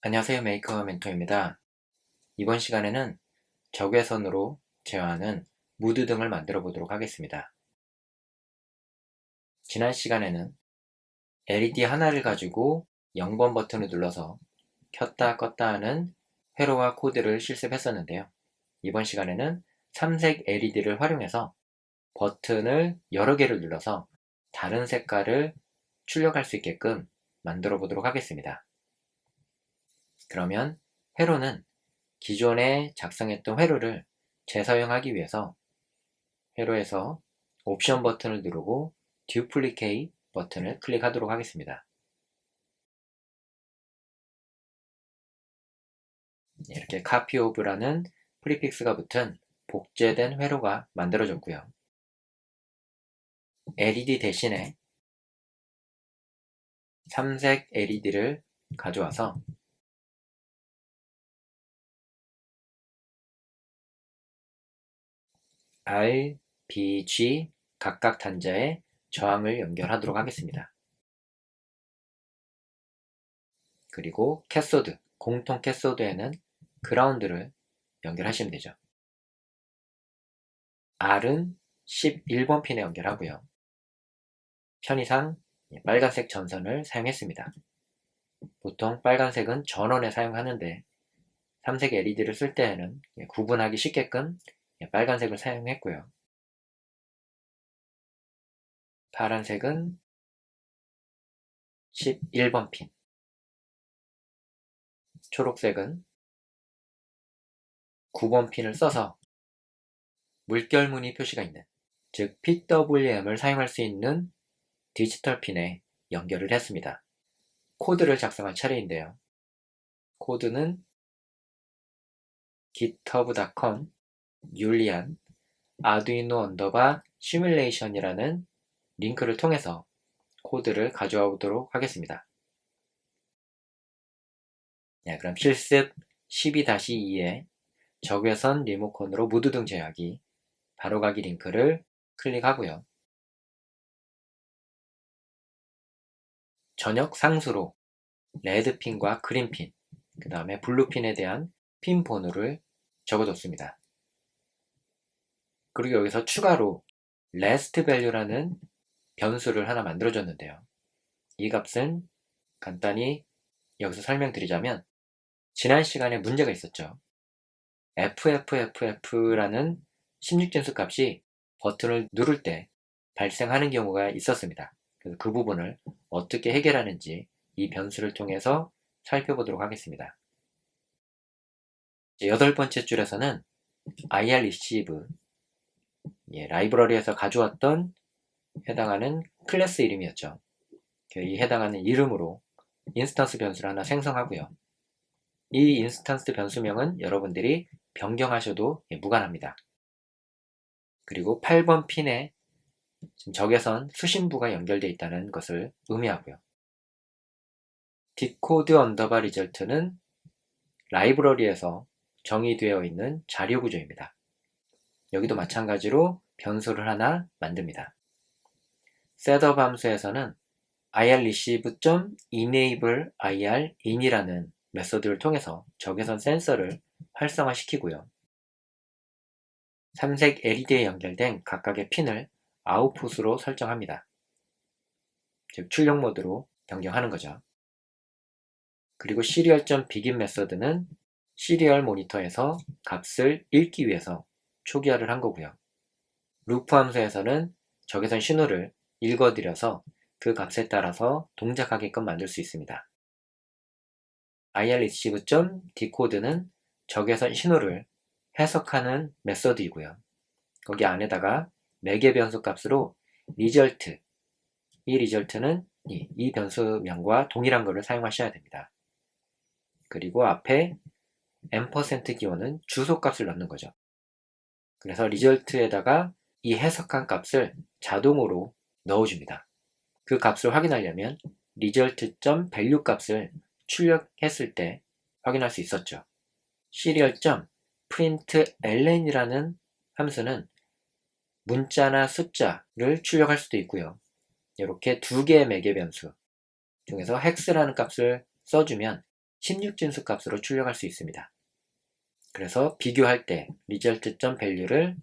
안녕하세요 메이커 멘토입니다. 이번 시간에는 적외선으로 제어하는 무드 등을 만들어 보도록 하겠습니다. 지난 시간에는 LED 하나를 가지고 0번 버튼을 눌러서 켰다 껐다 하는 회로와 코드를 실습했었는데요. 이번 시간에는 삼색 LED를 활용해서 버튼을 여러 개를 눌러서 다른 색깔을 출력할 수 있게끔 만들어 보도록 하겠습니다. 그러면 회로는 기존에 작성했던 회로를 재사용하기 위해서 회로에서 옵션 버튼을 누르고 듀플리케이 버튼을 클릭하도록 하겠습니다. 이렇게 카피 오브라는 프리픽스가 붙은 복제된 회로가 만들어졌고요. LED 대신에 삼색 LED를 가져와서 R, B, G 각각 단자에 저항을 연결하도록 하겠습니다. 그리고 캐소드, 공통 캐소드에는 그라운드를 연결하시면 되죠. R은 11번 핀에 연결하고요. 편의상 빨간색 전선을 사용했습니다. 보통 빨간색은 전원에 사용하는데 삼색 LED를 쓸 때에는 구분하기 쉽게끔 예, 빨간색을 사용했고요. 파란색은 11번 핀, 초록색은 9번 핀을 써서 물결 무늬 표시가 있는, 즉 PWM을 사용할 수 있는 디지털 핀에 연결을 했습니다. 코드를 작성할 차례인데요. 코드는 github.com 율리안 아두이노 언더바 시뮬레이션이라는 링크를 통해서 코드를 가져와 보도록 하겠습니다. 네, 그럼 실습 12-2에 적외선 리모컨으로 무드등 제어하기 바로가기 링크를 클릭하고요. 전역 상수로 레드핀과 그린핀, 그 다음에 블루핀에 대한 핀 번호를 적어줬습니다. 그리고 여기서 추가로 last value라는 변수를 하나 만들어줬는데요. 이 값은 간단히 여기서 설명드리자면 지난 시간에 문제가 있었죠. FFFF라는 16진수 값이 버튼을 누를 때 발생하는 경우가 있었습니다. 그래서 그 부분을 어떻게 해결하는지 이 변수를 통해서 살펴보도록 하겠습니다. 여덟 번째 줄에서는 IR receive 예, 라이브러리에서 가져왔던 해당하는 클래스 이름이었죠. 그이 해당하는 이름으로 인스턴스 변수를 하나 생성하고요. 이 인스턴스 변수명은 여러분들이 변경하셔도 예, 무관합니다. 그리고 8번 핀에 적외선 수신부가 연결되어 있다는 것을 의미하고요. 디코드 언더바 리절트는 라이브러리에서 정의되어 있는 자료 구조입니다. 여기도 마찬가지로 변수를 하나 만듭니다. 셋업 함수에서는 irreceive.enable ir in이라는 메서드를 통해서 적외선 센서를 활성화시키고요. 삼색 LED에 연결된 각각의 핀을 아웃풋으로 설정합니다. 즉 출력 모드로 변경하는 거죠. 그리고 시리얼.begin 메서드는 시리얼 모니터에서 값을 읽기 위해서 초기화를 한 거고요. 루프 함수에서는 적외선 신호를 읽어드려서 그 값에 따라서 동작하게끔 만들 수 있습니다. irreceive.decode는 적외선 신호를 해석하는 메서드이고요. 거기 안에다가 매개 변수 값으로 result, 이 result는 이, 이 변수명과 동일한 것을 사용하셔야 됩니다. 그리고 앞에 m% 기호는 주소값을 넣는 거죠. 그래서 리절트에다가 이 해석한 값을 자동으로 넣어줍니다. 그 값을 확인하려면 result.value 값을 출력했을 때 확인할 수 있었죠. serial.println이라는 함수는 문자나 숫자를 출력할 수도 있고요. 이렇게 두 개의 매개 변수 중에서 hex라는 값을 써주면 16진수 값으로 출력할 수 있습니다. 그래서 비교할 때 result.value를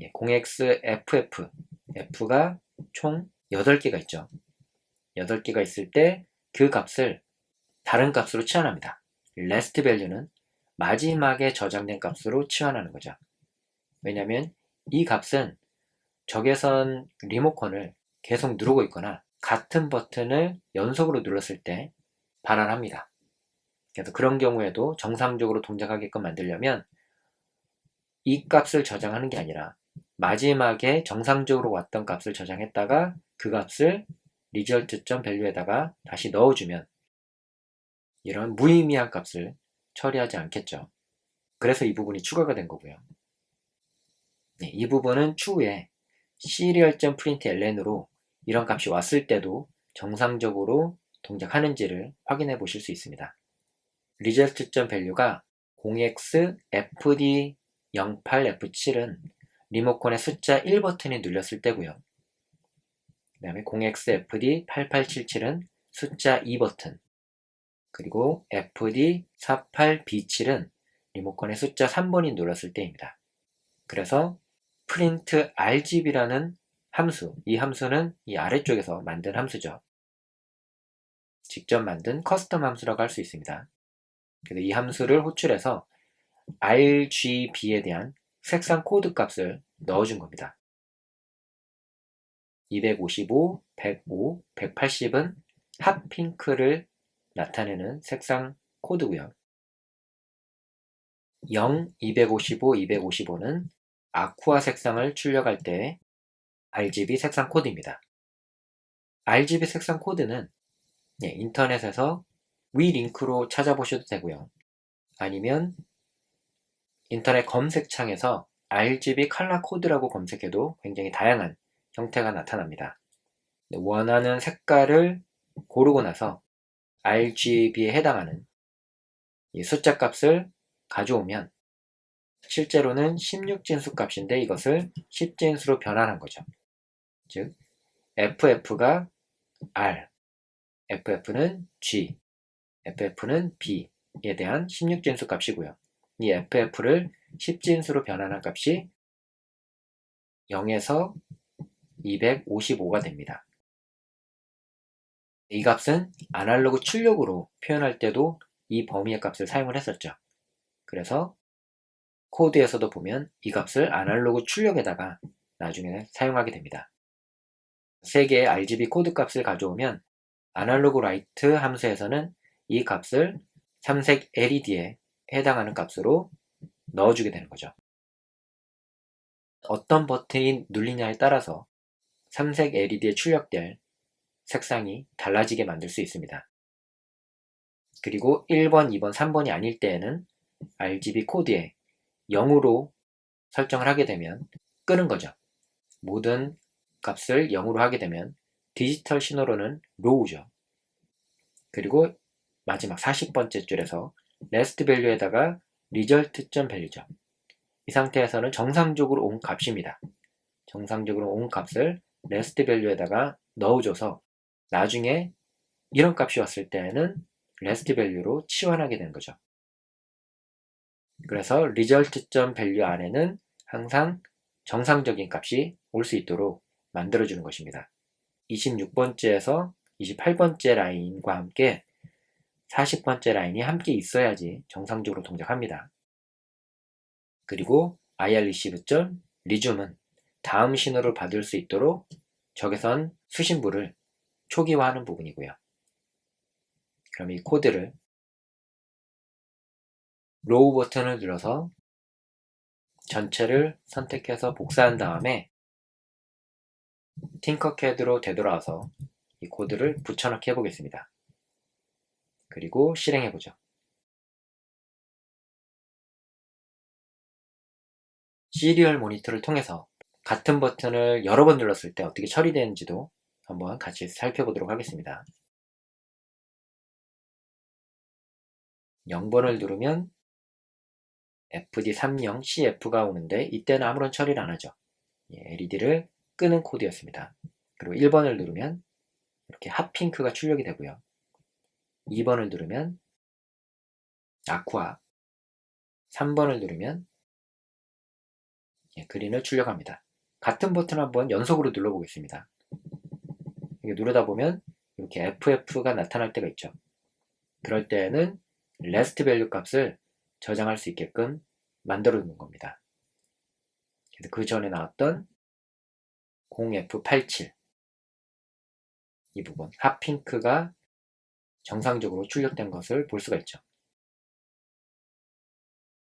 0xff f가 총 8개가 있죠. 8개가 있을 때 그 값을 다른 값으로 치환합니다. last value는 마지막에 저장된 값으로 치환하는 거죠. 왜냐하면 이 값은 적외선 리모컨을 계속 누르고 있거나 같은 버튼을 연속으로 눌렀을 때 반환합니다. 그래서 그런 경우에도 정상적으로 동작하게끔 만들려면 이 값을 저장하는 게 아니라 마지막에 정상적으로 왔던 값을 저장했다가 그 값을 result.value에다가 다시 넣어주면 이런 무의미한 값을 처리하지 않겠죠. 그래서 이 부분이 추가가 된 거고요. 네, 이 부분은 추후에 serial.println으로 이런 값이 왔을 때도 정상적으로 동작하는지를 확인해 보실 수 있습니다. result.value가 0xfd08f7은 리모컨의 숫자 1버튼이 눌렸을 때고요. 그 다음에 0xfd8877은 숫자 2버튼 그리고 fd48b7은 리모컨의 숫자 3번이 눌렀을 때입니다. 그래서 print rgb라는 함수, 이 함수는 이 아래쪽에서 만든 함수죠. 직접 만든 커스텀 함수라고 할 수 있습니다. 그래서 이 함수를 호출해서 RGB에 대한 색상 코드 값을 넣어준 겁니다. 255, 105, 180은 핫핑크를 나타내는 색상 코드고요. 0, 255, 255는 아쿠아 색상을 출력할 때 RGB 색상 코드입니다. RGB 색상 코드는 예, 인터넷에서 위 링크로 찾아보셔도 되고요. 아니면 인터넷 검색창에서 RGB 컬러 코드라고 검색해도 굉장히 다양한 형태가 나타납니다. 원하는 색깔을 고르고 나서 RGB에 해당하는 숫자 값을 가져오면 실제로는 16진수 값인데 이것을 10진수로 변환한 거죠. 즉 FF가 R, FF는 G, FF는 B에 대한 16진수 값이고요. 이 FF를 10진수로 변환한 값이 0에서 255가 됩니다. 이 값은 아날로그 출력으로 표현할 때도 이 범위의 값을 사용을 했었죠. 그래서 코드에서도 보면 이 값을 아날로그 출력에다가 나중에 사용하게 됩니다. 세 개의 RGB 코드 값을 가져오면 아날로그 라이트 함수에서는 이 값을 삼색 LED에 해당하는 값으로 넣어주게 되는 거죠. 어떤 버튼이 눌리냐에 따라서 삼색 LED에 출력될 색상이 달라지게 만들 수 있습니다. 그리고 1번, 2번, 3번이 아닐 때에는 RGB 코드에 0으로 설정을 하게 되면 끄는 거죠. 모든 값을 0으로 하게 되면 디지털 신호로는 로우죠. 그리고 마지막 40번째 줄에서 rest value에다가 result.value죠. 이 상태에서는 정상적으로 온 값입니다. 정상적으로 온 값을 rest value에다가 넣어줘서 나중에 이런 값이 왔을 때는 rest value로 치환하게 되는 거죠. 그래서 result.value 안에는 항상 정상적인 값이 올 수 있도록 만들어주는 것입니다. 26번째에서 28번째 라인과 함께 40번째 라인이 함께 있어야지 정상적으로 동작합니다. 그리고 irreceive.resume은 다음 신호를 받을 수 있도록 적외선 수신부를 초기화하는 부분이고요. 그럼 이 코드를 로우 버튼을 눌러서 전체를 선택해서 복사한 다음에 팅커캐드로 되돌아와서 이 코드를 붙여넣기 해보겠습니다. 그리고 실행해보죠. 시리얼 모니터를 통해서 같은 버튼을 여러 번 눌렀을 때 어떻게 처리되는지도 한번 같이 살펴보도록 하겠습니다. 0번을 누르면 FD30 CF가 오는데 이때는 아무런 처리를 안 하죠. LED를 끄는 코드였습니다. 그리고 1번을 누르면 이렇게 핫핑크가 출력이 되고요. 2번을 누르면 아쿠아 3번을 누르면 예, 그린을 출력합니다. 같은 버튼 한번 연속으로 눌러보겠습니다. 누르다 보면 이렇게 FF가 나타날 때가 있죠. 그럴 때는 rest value 값을 저장할 수 있게끔 만들어 놓은 겁니다. 그 전에 나왔던 0F87 이 부분 핫핑크가 정상적으로 출력된 것을 볼 수가 있죠.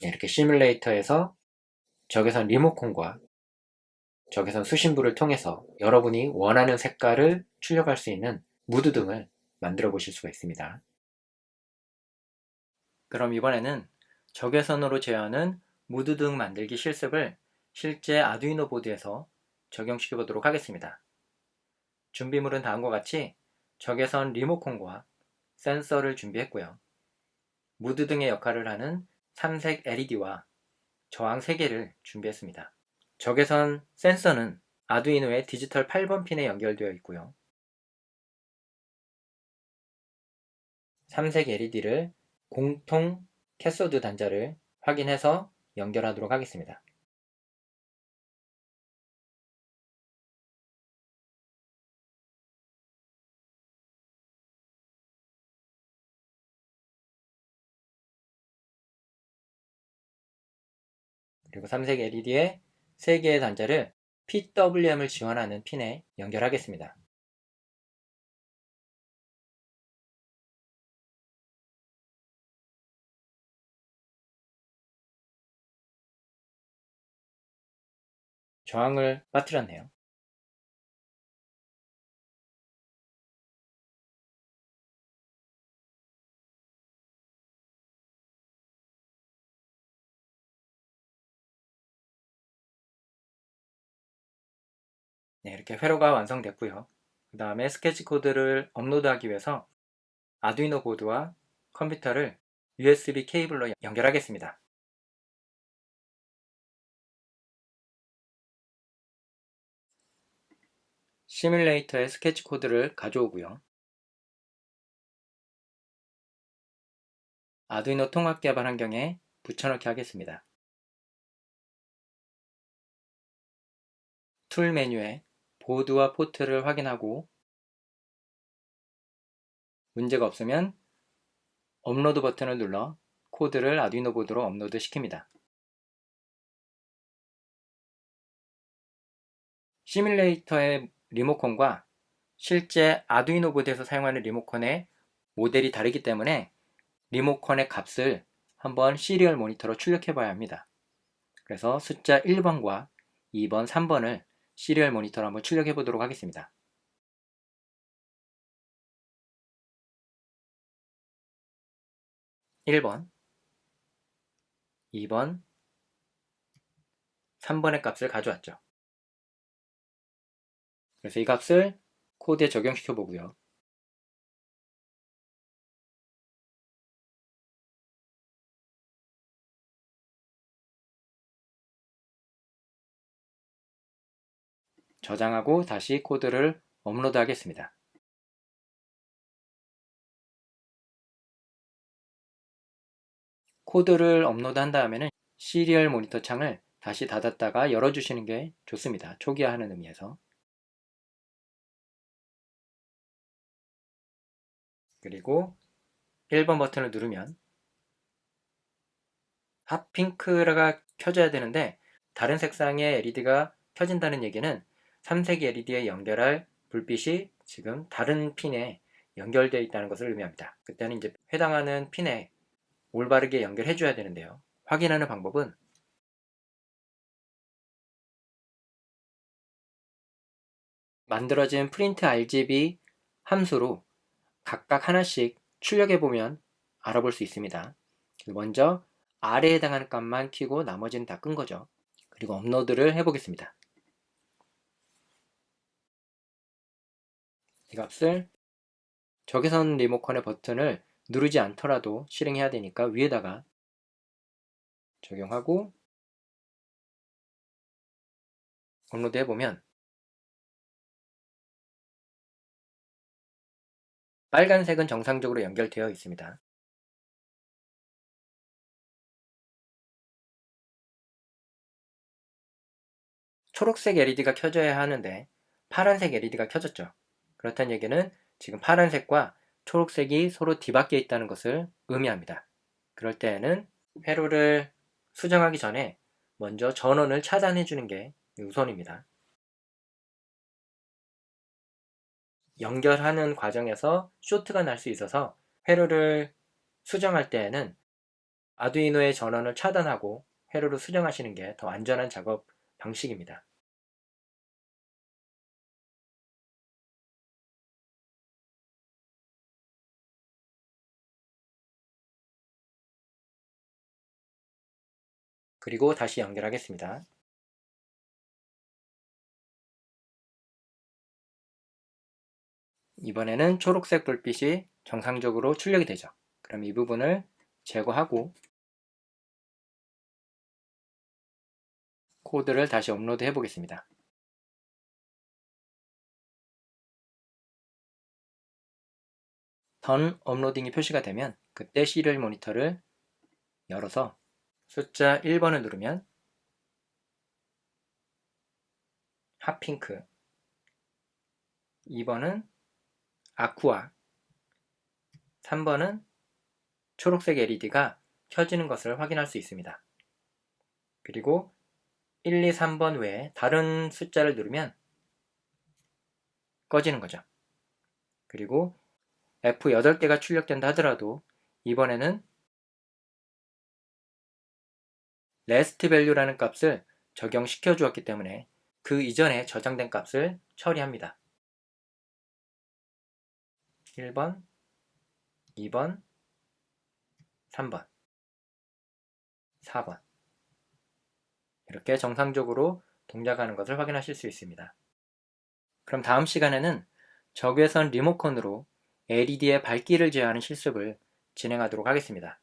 네, 이렇게 시뮬레이터에서 적외선 리모컨과 적외선 수신부를 통해서 여러분이 원하는 색깔을 출력할 수 있는 무드 등을 만들어 보실 수가 있습니다. 그럼 이번에는 적외선으로 제어하는 무드 등 만들기 실습을 실제 아두이노 보드에서 적용시켜 보도록 하겠습니다. 준비물은 다음과 같이 적외선 리모컨과 센서를 준비했고요. 무드 등의 역할을 하는 삼색 LED와 저항 3개를 준비했습니다. 적외선 센서는 아두이노의 디지털 8번 핀에 연결되어 있고요. 삼색 LED를 공통 캐소드 단자를 확인해서 연결하도록 하겠습니다. 그리고 삼색 LED에 3개의 단자를 PWM을 지원하는 핀에 연결하겠습니다. 저항을 빠뜨렸네요. 네, 이렇게 회로가 완성됐고요. 그 다음에 스케치 코드를 업로드하기 위해서 아두이노 보드와 컴퓨터를 USB 케이블로 연결하겠습니다. 시뮬레이터의 스케치 코드를 가져오고요. 아두이노 통합 개발 환경에 붙여넣기 하겠습니다. 툴 메뉴에 보드와 포트를 확인하고 문제가 없으면 업로드 버튼을 눌러 코드를 아두이노 보드로 업로드 시킵니다. 시뮬레이터의 리모컨과 실제 아두이노 보드에서 사용하는 리모컨의 모델이 다르기 때문에 리모컨의 값을 한번 시리얼 모니터로 출력해 봐야 합니다. 그래서 숫자 1번과 2번, 3번을 시리얼 모니터로 한번 출력해 보도록 하겠습니다. (1번) (2번) (3번의) 값을 가져왔죠. 그래서 이 값을 코드에 적용시켜 보고요. 저장하고 다시 코드를 업로드 하겠습니다. 코드를 업로드 한 다음에는 시리얼 모니터 창을 다시 닫았다가 열어주시는 게 좋습니다. 초기화하는 의미에서. 그리고 1번 버튼을 누르면 핫핑크가 켜져야 되는데 다른 색상의 LED가 켜진다는 얘기는 3색 LED에 연결할 불빛이 지금 다른 핀에 연결되어 있다는 것을 의미합니다. 그때는 이제 해당하는 핀에 올바르게 연결해 줘야 되는데요. 확인하는 방법은 만들어진 프린트 RGB 함수로 각각 하나씩 출력해 보면 알아볼 수 있습니다. 먼저 R에 해당하는 값만 키고 나머지는 다 끈 거죠. 그리고 업로드를 해보겠습니다. 이 값을 적외선 리모컨의 버튼을 누르지 않더라도 실행해야 되니까 위에다가 적용하고 업로드 해보면 빨간색은 정상적으로 연결되어 있습니다. 초록색 LED가 켜져야 하는데 파란색 LED가 켜졌죠. 그렇다는 얘기는 지금 파란색과 초록색이 서로 뒤바뀌어 있다는 것을 의미합니다. 그럴 때에는 회로를 수정하기 전에 먼저 전원을 차단해 주는 게 우선입니다. 연결하는 과정에서 쇼트가 날 수 있어서 회로를 수정할 때에는 아두이노의 전원을 차단하고 회로를 수정하시는 게 더 안전한 작업 방식입니다. 그리고 다시 연결하겠습니다. 이번에는 초록색 불빛이 정상적으로 출력이 되죠. 그럼 이 부분을 제거하고 코드를 다시 업로드 해 보겠습니다. 던 업로딩이 표시가 되면 그때 시리얼 모니터를 열어서 숫자 1번을 누르면 핫핑크 2번은 아쿠아 3번은 초록색 LED가 켜지는 것을 확인할 수 있습니다. 그리고 1, 2, 3번 외에 다른 숫자를 누르면 꺼지는 거죠. 그리고 F8개가 출력된다 하더라도 이번에는 last value라는 값을 적용시켜 주었기 때문에 그 이전에 저장된 값을 처리합니다. 1번, 2번, 3번, 4번 이렇게 정상적으로 동작하는 것을 확인하실 수 있습니다. 그럼 다음 시간에는 적외선 리모컨으로 LED의 밝기를 제어하는 실습을 진행하도록 하겠습니다.